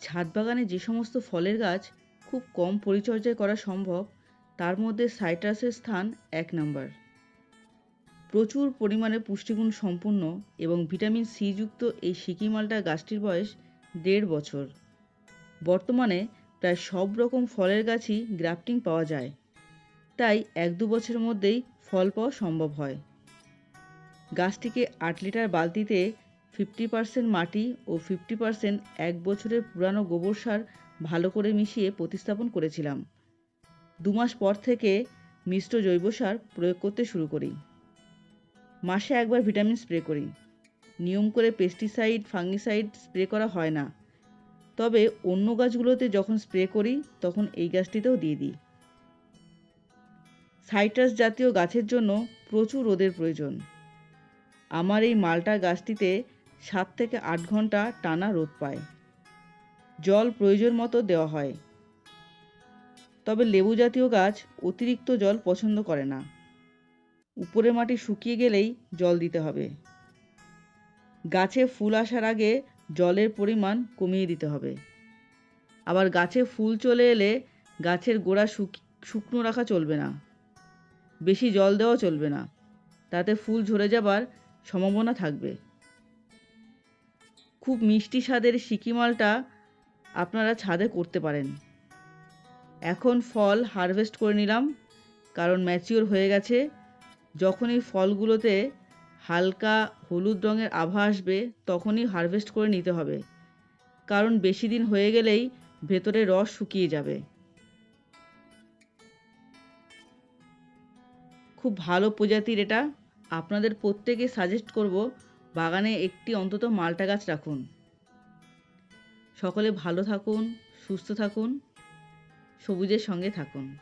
ছাদ বাগানে যে সমস্ত ফলের গাছ খুব কম পরিচর্যায় করা সম্ভব, তার মধ্যে সাইট্রাসের স্থান এক নম্বর। প্রচুর পরিমাণে পুষ্টিগুণ সম্পূর্ণ এবং ভিটামিন সি যুক্ত এই সিকিমালটা গাছটির বয়স দেড় বছর। বর্তমানে প্রায় সব রকম ফলের গাছই গ্রাফটিং পাওয়া যায়। তাই এক দু বছরের মধ্যেই ফল পাওয়া সম্ভব হয়। গাছটিকে আট লিটার বালতিতে ফিফটি পার্সেন্ট মাটি ও ফিফটি পার্সেন্ট এক বছরের পুরানো গোবর সার ভালো করে মিশিয়ে প্রতিস্থাপন করেছিলাম। দু মাস পর থেকে মিশ্র জৈব সার প্রয়োগ করতে শুরু করি। মাসে একবার ভিটামিন স্প্রে করি। নিয়ম করে পেস্টিসাইড, ফাঙ্গিসাইড স্প্রে করা হয় না। তবে অন্য গাছগুলোতে যখন স্প্রে করি, তখন এই গাছটিতেও দিয়ে দিই। সাইট্রাস জাতীয় গাছের জন্য প্রচুর রোদের প্রয়োজন। আমার এই মালটা গাছটিতে সাত থেকে আট ঘণ্টা টানা রোদ পায়। জল প্রয়োজন মতো দেওয়া হয়। তবে লেবু জাতীয় গাছ অতিরিক্ত জল পছন্দ করে না। উপরে মাটি শুকিয়ে গেলেই জল দিতে হবে। গাছে ফুল আসার আগে জলের পরিমাণ কমিয়ে দিতে হবে। আবার গাছে ফুল চলে এলে গাছের গোড়া শুকনো রাখা চলবে না। বেশি জল দেওয়া চলবে না। তাতে ফুল ঝরে যাবার সম্ভাবনা থাকবে। খুব মিষ্টি স্বাদের সিকিমালটা আপনারা ছাদে করতে পারেন। এখন ফল হারভেস্ট করে নিলাম, কারণ ম্যাচিওর হয়ে গেছে। যখনই ফলগুলোতে হালকা হলুদ রঙের আভা আসবে, তখনই হারভেস্ট করে নিতে হবে। কারণ বেশি দিন হয়ে গেলেই ভেতরে রস শুকিয়ে যাবে। খুব ভালো প্রজাতির এটা। আপনাদের প্রত্যেকে সাজেস্ট করব বাগানে একটি অন্তত মালটা গাছ রাখুন। সকলে ভালো থাকুন সুস্থ থাকুন সবুজের সঙ্গে থাকুন।